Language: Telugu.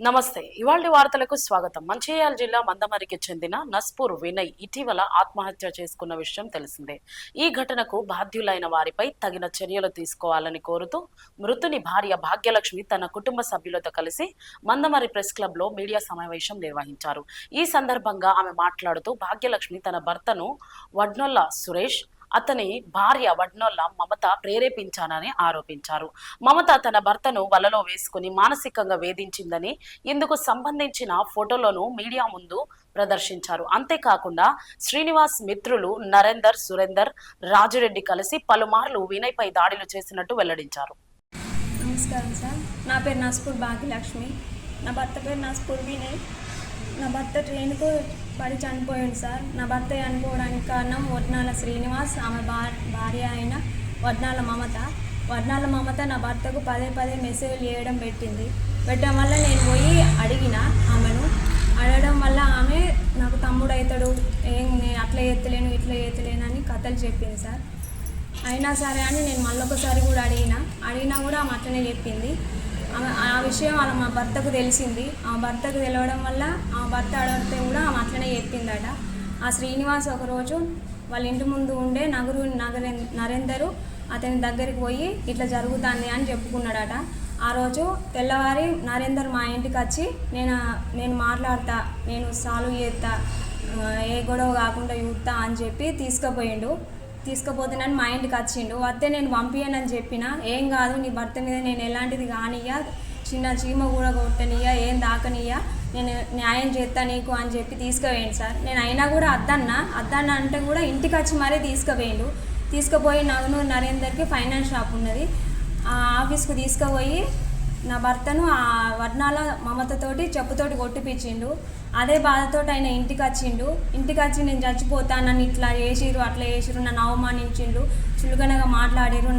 నమస్తే. ఇవాళ వార్తలకు స్వాగతం. మంచిర్యాల జిల్లా మందమరికి చెందిన నస్పూర్ వినయ్ ఇటీవల ఆత్మహత్య చేసుకున్న విషయం తెలిసిందే. ఈ ఘటనకు బాధ్యులైన వారిపై తగిన చర్యలు తీసుకోవాలని కోరుతూ మృతుని భార్య భాగ్యలక్ష్మి తన కుటుంబ సభ్యులతో కలిసి మందమరి ప్రెస్ క్లబ్లో మీడియా సమావేశం నిర్వహించారు. ఈ సందర్భంగా ఆమె మాట్లాడుతూ భాగ్యలక్ష్మి తన భర్తను వడ్నొల్ల సురేష్ అతని భార్య వడ్నోళ్ళ మమత ప్రేరేపించానని ఆరోపించారు. మమత తన భర్తను వలలో వేసుకుని మానసికంగా వేధించిందని ఇందుకు సంబంధించిన ఫోటోలను మీడియా ముందు ప్రదర్శించారు. అంతేకాకుండా శ్రీనివాస్ మిత్రులు నరేందర్ సురేందర్ రాజురెడ్డి కలిసి పలుమార్లు వినయ్పై దాడులు చేసినట్టు వెల్లడించారు. నమస్కారం సార్. నా పేరు నస్పూర్ భాగ్యలక్ష్మి. నా భర్త పేరు నస్పూర్ వినయ్. నా భర్త ట్రైన్కు పడి చనిపోయాడు సార్. నా భర్త చనిపోవడానికి కారణం వడ్నాల శ్రీనివాస్. ఆమె భార్య అయిన వడ్నాల మమత. వడ్నాల మమత నా భర్తకు పదే పదే మెసేజ్లు చేయడం పెట్టింది. పెట్టడం వల్ల నేను పోయి అడిగిన ఆమెను. అడగడం వల్ల ఆమె నాకు తమ్ముడు అవుతాడు ఏం నేను అట్లా ఎత్తలేను ఇట్లా ఎత్తలేను అని కథలు చెప్పింది సార్. అయినా సరే అని నేను మళ్ళొకసారి కూడా అడిగిన. అడిగినా కూడా ఆమె అట్లనే చెప్పింది. ఆ విషయం వాళ్ళ మా భర్తకు తెలిసింది. ఆ భర్తకు తెలవడం వల్ల ఆ భర్త అడిగితే కూడా ఆమె అట్లనే చెప్పిందట. ఆ శ్రీనివాస్ ఒకరోజు వాళ్ళ ఇంటి ముందు ఉండే నగరు నగరే నరేందరు అతని దగ్గరికి పోయి ఇట్లా జరుగుతుంది అని చెప్పుకున్నాడట. ఆ రోజు తెల్లవారి నరేందర్ మా ఇంటికి వచ్చి నేను నేను మాట్లాడతా నేను సాల్వ్ చేస్తా ఏ గొడవ కాకుండా చూస్తా అని చెప్పి తీసుకుపోయిండు. తీసుకుపోతున్నాను మా ఇంటికి వచ్చిండు. వస్తే నేను పంపించనని చెప్పిన ఏం కాదు నీ భర్త మీద నేను ఎలాంటిది కానియ్యా చిన్న చీమ కూడా కొట్టనియ్యా ఏం దాకనియ్యా నేను న్యాయం చేస్తా నీకు అని చెప్పి తీసుకువేయండి సార్. నేను అయినా కూడా అద్దన్నా అద్దన్న అంటే కూడా ఇంటికి వచ్చి మరీ తీసుకుపోయిండు. తీసుకుపోయి నగనూరు నరేందర్కి ఫైనాన్స్ షాప్ ఉన్నది. ఆ ఆఫీస్కు తీసుకుపోయి నా భర్తను ఆ వర్ణాల మమతతోటి చెప్పుతోటి కొట్టిపించిండు అదే బాధతోటి ఆయన ఇంటికి వచ్చిండు ఇంటికి వచ్చి నేను చచ్చిపోతానని ఇట్లా చేసిరు అట్లా చేసిరు నన్ను అవమానించిండు చులకనగా మాట్లాడిరు నా